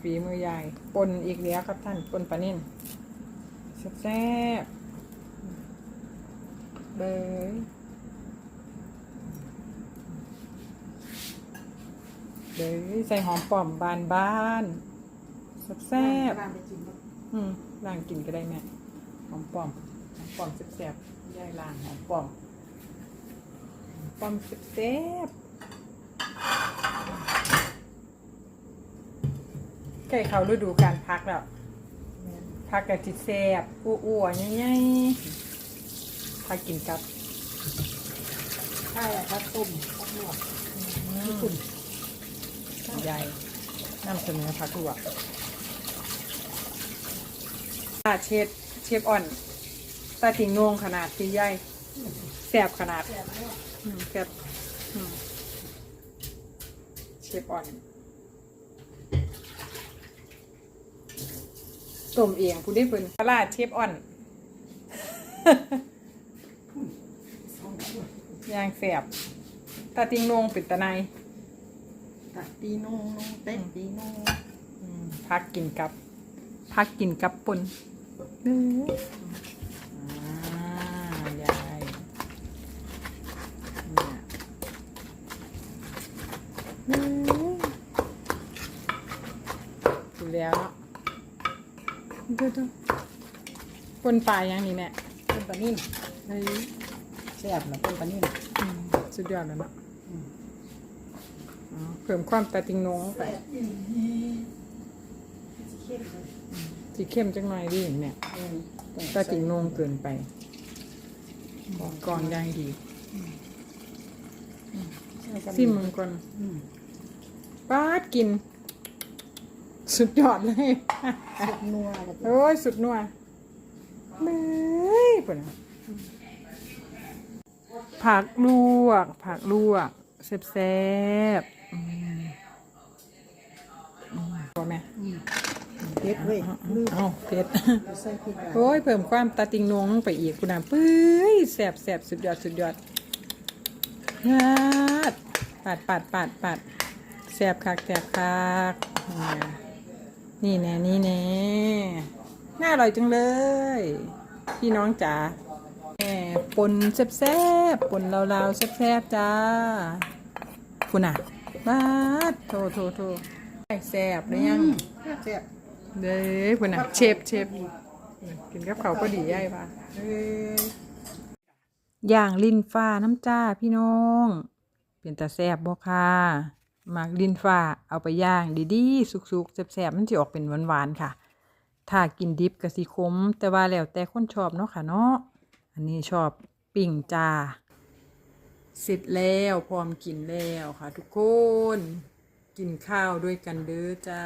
ฝีมือยายปนอีกแล้วครับท่านปนปลานิ่นแซ่บๆเบยเบยใส่หอมป้อมบานบานๆแซ่บบ้านไปกินบ่ๆอืมล้างกินก็ได้แม่หอมป้อมหอมป้อมแซ่บๆยายล้างหอมป้อมหอมป้อมแซ่บๆ ใกล้เขาฤดูการพักแล้วพักกับจิตแซบอ้วนๆง่ายๆพักกินกับใช่ครับต้มข้าวหมกญี่ปุ่นใหญ่น้ำเสนอพักลวกอ่าเชฟเชฟอ่อนตาติงนงขนาดที่ใหญ่แสบขนาดแสบเชฟอ่อน ต้มเองผู้ได้เพิ่นปลาร้าเชฟอ่อนย่างแสบตาติงนงเป็นตะไนตัดตีนงนงเต้นตีนงอืมพักกินกับ พักกินกับปนเด้ออ่ายายเนี่ยเด้อดูแล้วเนาะ ดูดูปนปลาอย่างนี้แม่ต้นปลานิ่มเฮ้ยแซ่บนะต้นปลานิ่มอืมสุดยอดแล้วเนาะอ๋อเพิ่มความตาติงนงไปเข้มเลยสีเข้มจังหน่อยดิเนี่ยอืมตาติงนงเกินไปบอกก่อนอย่างดีใช่ครับซิมมึงก่อนอืมป้าดกิน สุดยอดเลย สุดนัวเลยโอ้ย สุดนัวเบ้ยปุ่นน่ะผักลวก ผักลวกแซ่บๆอืมอืมพอไหมอืมเผ็ดเว้ยลืมเอาเผ็ด ใส่พริกอะโอ้ยเพิ่มความตาติงนงลงไปอีกคุณน่ะปื้ยแซ่บแซ่บสุดยอดสุดยอดงาดปาดปาดปาดปาดแซ่บคักแซ่บคัก นี่แน่นี่แน่น่าอร่อยจังเลย พี่น้องจ๋าแหมปนแซ่บๆปนลาวๆแซ่บๆจ้าคุณน่ะบาดโทโทโทแซ่บหรือยังแซ่บเด้อคุณน่ะเชฟเชฟกินกับเขาวก็ดีย่ายป่ะเอ้ยย่างลิ้นฟ้าน้ำจ้าพี่น้อง เป็นตาแซ่บบ่ค่ะ หมักดินฟ้าเอาไปย่างดีๆ สุกๆแซ่บๆมันจะออกเป็นหวานๆค่ะ ถ้ากินดิบก็สิขมแต่ว่าแล้วแต่คนชอบเนาะค่ะเนาะอันนี้ชอบปิ่งจ้าเสร็จแล้วพร้อมกินแล้วค่ะทุกคน กินข้าวด้วยกันเด้อจ้า